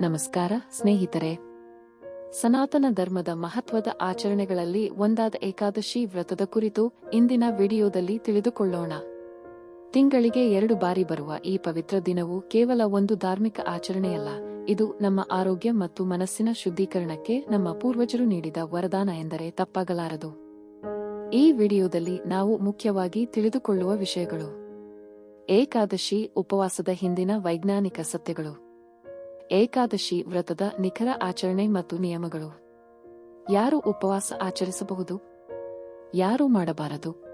ನಮಸ್ಕಾರ, ಸ್ನೇಹಿತರೆ. ಸನಾತನ ಧರ್ಮದ ಮಹತ್ವದ ಆಚರಣೆಗಳಲ್ಲಿ ಒಂದಾದ ಏಕಾದಶಿ ವ್ರತದ ಕುರಿತು ಇಂದಿನ ವಿಡಿಯೋದಲ್ಲಿ ತಿಳಿದುಕೊಳ್ಳೋಣ. ತಿಂಗಳಿಗೆ ಎರಡು ಬಾರಿ ಬರುವ ಈ ಪವಿತ್ರ ದಿನವು ಕೇವಲ ಒಂದು ಧಾರ್ಮಿಕ ಆಚರಣೆಯಲ್ಲ, ಇದು ನಮ್ಮ ಆರೋಗ್ಯ ಮತ್ತು ಮನಸ್ಸಿನ ಶುದ್ಧೀಕರಣಕ್ಕೆ ನಮ್ಮ ಪೂರ್ವಜರು ನೀಡಿದ ವರದಾನ ಎಂದರೆ ತಪ್ಪಾಗಲಾರದು. ಈ ವಿಡಿಯೋದಲ್ಲಿ ನಾವು ಮುಖ್ಯವಾಗಿ ತಿಳಿದುಕೊಳ್ಳುವ ವಿಷಯಗಳು. ಏಕಾದಶಿ ಉಪವಾಸದ ಹಿಂದಿನ ವೈಜ್ಞಾನಿಕ ಸತ್ಯಗಳು. ಏಕಾದಶಿ ವ್ರತದ ನಿಖರ ಆಚರಣೆ ಮತ್ತು ನಿಯಮಗಳು. ಯಾರು ಉಪವಾಸ ಆಚರಿಸಬಹುದು? ಯಾರು ಮಾಡಬಾರದು?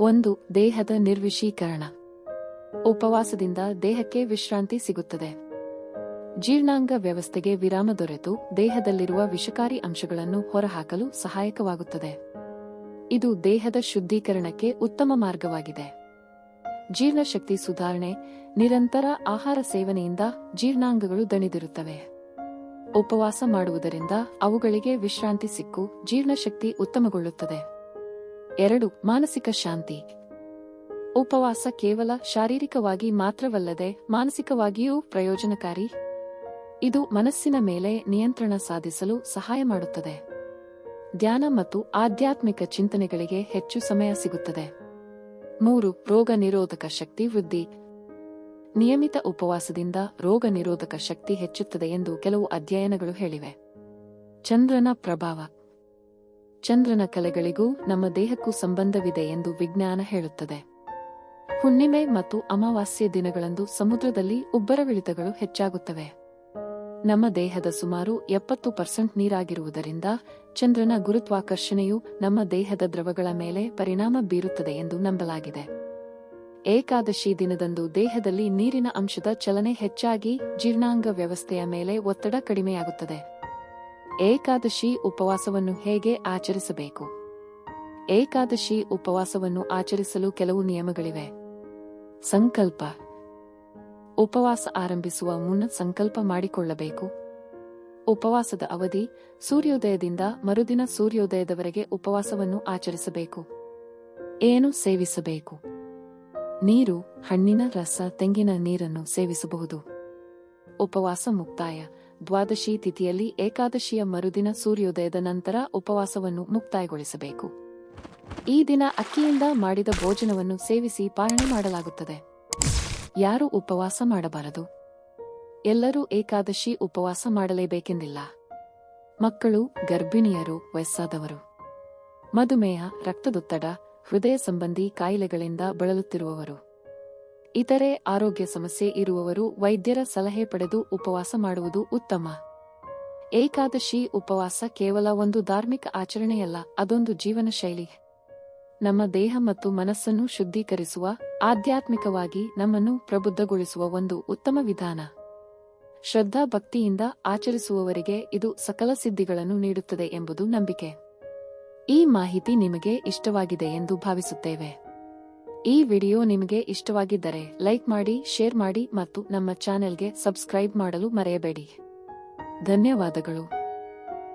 ಒಂದು, ದೇಹದ ನಿರ್ವಿಷೀಕರಣ. ಉಪವಾಸದಿಂದ ದೇಹಕ್ಕೆ ವಿಶ್ರಾಂತಿ ಸಿಗುತ್ತದೆ. ಜೀರ್ಣಾಂಗ ವ್ಯವಸ್ಥೆಗೆ ವಿರಾಮ ದೊರೆತು ದೇಹದಲ್ಲಿರುವ ವಿಷಕಾರಿ ಅಂಶಗಳನ್ನು ಹೊರಹಾಕಲು ಸಹಾಯಕವಾಗುತ್ತದೆ. ಇದು ದೇಹದ ಶುದ್ಧೀಕರಣಕ್ಕೆ ಉತ್ತಮ ಮಾರ್ಗವಾಗಿದೆ. ಜೀರ್ಣಶಕ್ತಿ ಸುಧಾರಣೆ, ನಿರಂತರ ಆಹಾರ ಸೇವನೆಯಿಂದ ಜೀರ್ಣಾಂಗಗಳು ದಣಿದಿರುತ್ತವೆ. ಉಪವಾಸ ಮಾಡುವುದರಿಂದ ಅವುಗಳಿಗೆ ವಿಶ್ರಾಂತಿ ಸಿಕ್ಕು, ಜೀರ್ಣಶಕ್ತಿ ಉತ್ತಮಗೊಳ್ಳುತ್ತದೆ. ಎರಡು, ಮಾನಸಿಕ ಶಾಂತಿ. ಉಪವಾಸ ಕೇವಲ ಶಾರೀರಿಕವಾಗಿ ಮಾತ್ರವಲ್ಲದೆ ಮಾನಸಿಕವಾಗಿಯೂ ಪ್ರಯೋಜನಕಾರಿ. ಇದು ಮನಸ್ಸಿನ ಮೇಲೆ ನಿಯಂತ್ರಣ ಸಾಧಿಸಲು ಸಹಾಯ ಮಾಡುತ್ತದೆ. ಧ್ಯಾನ ಮತ್ತು ಆಧ್ಯಾತ್ಮಿಕ ಚಿಂತನೆಗಳಿಗೆ ಹೆಚ್ಚು ಸಮಯ ಸಿಗುತ್ತದೆ. ಮೂರು, ರೋಗ ನಿರೋಧಕ ಶಕ್ತಿ ವೃದ್ಧಿ. ನಿಯಮಿತ ಉಪವಾಸದಿಂದ ರೋಗ ನಿರೋಧಕ ಶಕ್ತಿ ಹೆಚ್ಚುತ್ತದೆ ಎಂದು ಕೆಲವು ಅಧ್ಯಯನಗಳು ಹೇಳಿವೆ. ಚಂದ್ರನ ಪ್ರಭಾವ. ಚಂದ್ರನ ಕಲೆಗಳಿಗೂ ನಮ್ಮ ದೇಹಕ್ಕೂ ಸಂಬಂಧವಿದೆ ಎಂದು ವಿಜ್ಞಾನ ಹೇಳುತ್ತದೆ. ಹುಣ್ಣಿಮೆ ಮತ್ತು ಅಮಾವಾಸ್ಯೆ ದಿನಗಳಂದು ಸಮುದ್ರದಲ್ಲಿ ಉಬ್ಬರವಿಳಿತಗಳು ಹೆಚ್ಚಾಗುತ್ತವೆ. ನಮ್ಮ ದೇಹದ ಸುಮಾರು ಎಪ್ಪತ್ತು ಪರ್ಸೆಂಟ್ ನೀರಾಗಿರುವುದರಿಂದ ಚಂದ್ರನ ಗುರುತ್ವಾಕರ್ಷಣೆಯು ನಮ್ಮ ದೇಹದ ದ್ರವಗಳ ಮೇಲೆ ಪರಿಣಾಮ ಬೀರುತ್ತದೆ ಎಂದು ನಂಬಲಾಗಿದೆ. ಏಕಾದಶಿ ದಿನದಂದು ದೇಹದಲ್ಲಿ ನೀರಿನ ಅಂಶದ ಚಲನೆ ಹೆಚ್ಚಾಗಿ ಜೀರ್ಣಾಂಗ ವ್ಯವಸ್ಥೆಯ ಮೇಲೆ ಒತ್ತಡ ಕಡಿಮೆಯಾಗುತ್ತದೆ. ಏಕಾದಶಿ ಉಪವಾಸವನ್ನು ಹೇಗೆ ಆಚರಿಸಬೇಕು? ಏಕಾದಶಿ ಉಪವಾಸವನ್ನು ಆಚರಿಸಲು ಕೆಲವು ನಿಯಮಗಳಿವೆ. ಸಂಕಲ್ಪ. ಉಪವಾಸ ಆರಂಭಿಸುವ ಮುನ್ನ ಸಂಕಲ್ಪ ಮಾಡಿಕೊಳ್ಳಬೇಕು. ಉಪವಾಸದ ಅವಧಿ, ಸೂರ್ಯೋದಯದಿಂದ ಮರುದಿನ ಸೂರ್ಯೋದಯದವರೆಗೆ ಉಪವಾಸವನ್ನು ಆಚರಿಸಬೇಕು. ಏನು ಸೇವಿಸಬೇಕು? ನೀರು, ಹಣ್ಣಿನ ರಸ, ತೆಂಗಿನ ನೀರನ್ನು ಸೇವಿಸಬಹುದು. ಉಪವಾಸ ಮುಕ್ತಾಯ. ದ್ವಾದಶಿ ತಿಥಿಯಲ್ಲಿ ಏಕಾದಶಿಯ ಮರುದಿನ ಸೂರ್ಯೋದಯದ ನಂತರ ಉಪವಾಸವನ್ನು ಮುಕ್ತಾಯಗೊಳಿಸಬೇಕು. ಈ ದಿನ ಅಕ್ಕಿಯಿಂದ ಮಾಡಿದ ಭೋಜನವನ್ನು ಸೇವಿಸಿ ಪಾಲನೆ ಮಾಡಲಾಗುತ್ತದೆ. ಯಾರು ಉಪವಾಸ ಮಾಡಬಾರದು. ಎಲ್ಲರೂ ಏಕಾದಶಿ ಉಪವಾಸ ಮಾಡಲೇಬೇಕೆಂದಿಲ್ಲ. ಮಕ್ಕಳು, ಗರ್ಭಿಣಿಯರು, ವಯಸ್ಸಾದವರು. ಮಧುಮೇಹ, ರಕ್ತದೊತ್ತಡ, ಹೃದಯ ಸಂಬಂಧಿ ಕಾಯಿಲೆಗಳಿಂದ ಬಳಲುತ್ತಿರುವವರು. ಇತರೆ ಆರೋಗ್ಯ ಸಮಸ್ಯೆ ಇರುವವರು ವೈದ್ಯರ ಸಲಹೆ ಪಡೆದು ಉಪವಾಸ ಮಾಡುವುದು ಉತ್ತಮ. ಏಕಾದಶಿ ಉಪವಾಸ ಕೇವಲ ಒಂದು ಧಾರ್ಮಿಕ ಆಚರಣೆಯಲ್ಲ, ಅದೊಂದು ಜೀವನ ಶೈಲಿ ನಮ್ಮ ದೇಹ ಮತ್ತು ಮನಸ್ಸನ್ನು ಶುದ್ಧೀಕರಿಸುವ ಆಧ್ಯಾತ್ಮಿಕವಾಗಿ ನಮ್ಮನ್ನು ಪ್ರಬುದ್ಧಗೊಳಿಸುವ ಒಂದು ಉತ್ತಮ ವಿಧಾನ. ಶ್ರದ್ಧಾ ಭಕ್ತಿಯಿಂದ ಆಚರಿಸುವವರಿಗೆ ಇದು ಸಕಲ ಸಿದ್ಧಿಗಳನ್ನು ನೀಡುತ್ತದೆ ಎಂಬುದು ನಂಬಿಕೆ. ಈ ಮಾಹಿತಿ ನಿಮಗೆ ಇಷ್ಟವಾಗಿದೆ ಎಂದು ಭಾವಿಸುತ್ತೇವೆ. ಈ ವಿಡಿಯೋ ನಿಮಗೆ ಇಷ್ಟವಾಗಿದ್ದರೆ ಲೈಕ್ ಮಾಡಿ, ಶೇರ್ ಮಾಡಿ ಮತ್ತು ನಮ್ಮ ಚಾನೆಲ್ಗೆ ಸಬ್ಸ್ಕ್ರೈಬ್ ಮಾಡಲು ಮರೆಯಬೇಡಿ. ಧನ್ಯವಾದಗಳು.